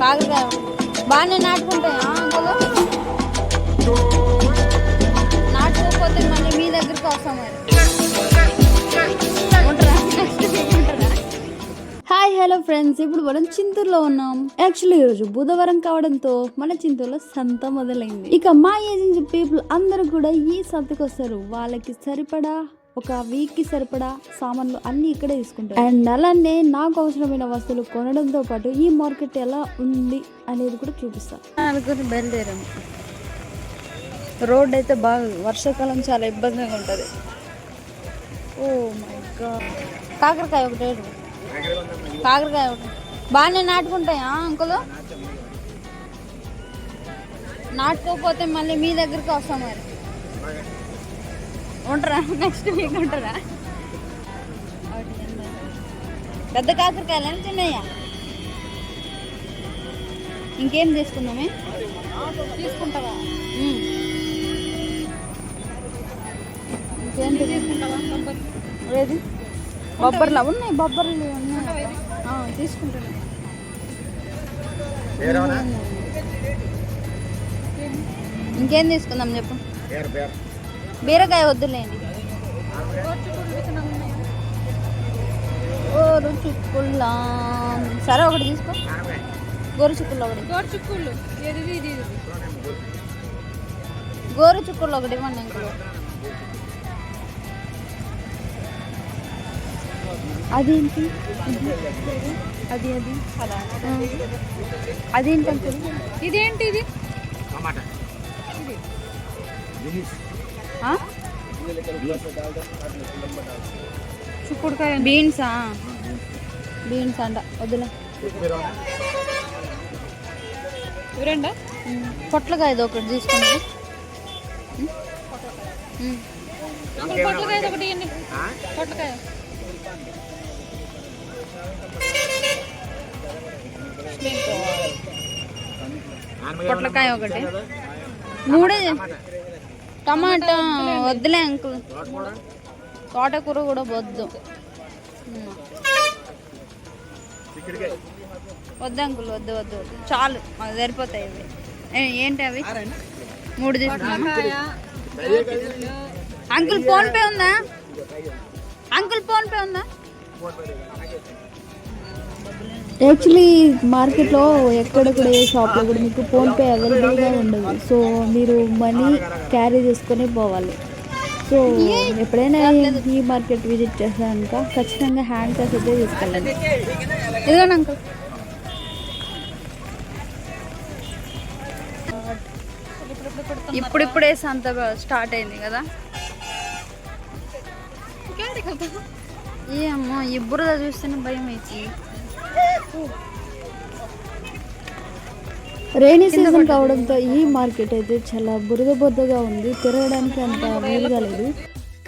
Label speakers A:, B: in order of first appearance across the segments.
A: కాకరకాయ బాగానే నాటుకుంటాయా. అందులో నాటుకోకపోతే మళ్ళీ మీ దగ్గరికి వస్తాం మరి. Hi hello friends. ఇప్పుడు మనం చింతూరులో ఉన్నాం. యాక్చువల్లీ ఈరోజు బుధవారం కావడంతో మన చింతూరులో సంత మొదలైంది. ఇక మా ఏజెన్సీ పీపుల్ అందరూ కూడా ఈ సంతకు వస్తారు. వాళ్ళకి సరిపడా ఒక వీక్కి సరిపడా సామాన్లు అన్ని ఇక్కడే తీసుకుంటారు. అండ్ అలానే నాకు అవసరమైన వస్తువులు కొనడంతో పాటు ఈ మార్కెట్ ఎలా ఉంది అనేది కూడా చూపిస్తాను అనుకుని బయలుదేరాము. రోడ్ అయితే బాగా వర్షాకాలం చాలా ఇబ్బందిగా ఉంటుంది. Oh my god. కాకరకాయ ఒకటి. కాకరకాయ ఒకటి. బాగానే నాటుకుంటాయా అంకులు? నాటుకోకపోతే మళ్ళీ మీ దగ్గరికి వస్తాం మరి. ఉంటారా? నెక్స్ట్ వీక్ ఉంటారా. పెద్ద కాకరకాయలు చిన్నయ్యా ఇంకేం తీసుకుందామే తీసుకుంటావా. ఇంకేంటి తీసుకుంటావా ఏది? బొబ్బర్లా? ఉన్నాయి బొబ్బర్లు ఉన్నాయి. తీసుకుంటాను ఇంకేం తీసుకుందాం చెప్పు. బీరకాయ వద్దులేండి. గోరు చుక్కుల్లా సరే ఒకటి తీసుకో. గోరు చుక్కుల్లో ఒకటి.
B: గోరు చిక్కుళ్ళు ఇది ఇది? ఇది
A: గోరు చుక్కుల్లో ఒకటి ఇవ్వండి ఇంకో. అదేంటి? అది అది. అదేంటి అంకుల్
B: ఇదేంటి ఇది.
A: ఆ?
B: చిక్కుడుకాయ
A: బీన్సా బీన్స్ అంట వద్దులే.
B: ఇవరండా
A: పొట్లకాయ ఇది ఒకటి తీసుకోండి.
B: పొట్లకాయ ఒకటి ఇవ్వండి. పొట్లకాయ.
A: పొట్లకాయ ఒకటి. మూడే టమాటా వద్దులే అంకుల్. తోటకూర కూడా వద్దు. ఉమ్. వద్దు అంకుల్ వద్దు వద్దు వద్దు. చాలు మాకు సరిపోతాయి ఇవి. ఏ- ఏంటి అవి? మూడు తీసుకున్నామా అంకుల్ ఫోన్పే ఉందా? అంకుల్ ఫోన్పే ఉందా? యాక్చువల్లీ మార్కెట్లో ఎక్కడ కూడా ఏ షాప్లో కూడా మీకు ఫోన్పే అవైలబుల్గా ఉండదు. సో మీరు మనీ క్యారీ చేసుకొని పోవాలి. సో ఎప్పుడైనా ఈ మార్కెట్ విజిట్ చేసాక ఖచ్చితంగా హ్యాండ్ క్యాష్ అయితే తీసుకెళ్ళండి. ఇదిగోండి అంకుల్ ఇప్పుడిప్పుడే సంత స్టార్ట్ అయింది కదా. ఏమో ఈ బురద చూస్తేనే భయం అవుతుంది రైనీ సీజన్ కావడంతో ఈ మార్కెట్ అయితే చాలా బురద బురదగా ఉంది. తిరగడానికి అంత వీలుగా లేదు.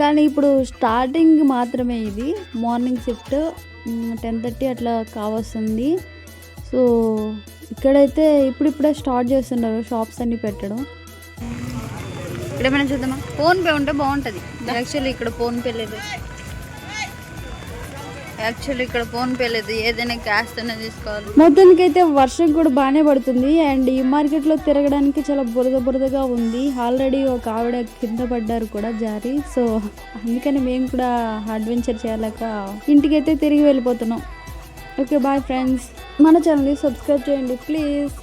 A: కానీ ఇప్పుడు స్టార్టింగ్ మాత్రమే ఇది. మార్నింగ్ షిఫ్ట్ టెన్ థర్టీ అట్లా కావస్తుంది. సో ఇక్కడైతే ఇప్పుడిప్పుడే స్టార్ట్ చేస్తున్నారు షాప్స్ అన్ని పెట్టడం. ఇక్కడ ఏమైనా చూద్దామా? ఫోన్ పే ఉంటే బాగుంటుంది. యాక్చువల్లీ ఇక్కడ ఫోన్ పే లేదు. యాక్చువల్లీ ఇక్కడ ఫోన్ పే లేదు ఏదైనా క్యాష్ తోనే తీసుకోవాలి. మొత్తానికి అయితే వర్షం కూడా బాగానే పడుతుంది. అండ్ ఈ మార్కెట్లో తిరగడానికి చాలా బురద బురదగా ఉంది. ఆల్రెడీ ఒక ఆవిడ కింద పడ్డారు కూడా జారి. సో అందుకని మేము కూడా అడ్వెంచర్ చేయలేక ఇంటికైతే తిరిగి వెళ్ళిపోతున్నాం. ఓకే బాయ్ ఫ్రెండ్స్ మన ఛానల్ని సబ్స్క్రైబ్ చేయండి ప్లీజ్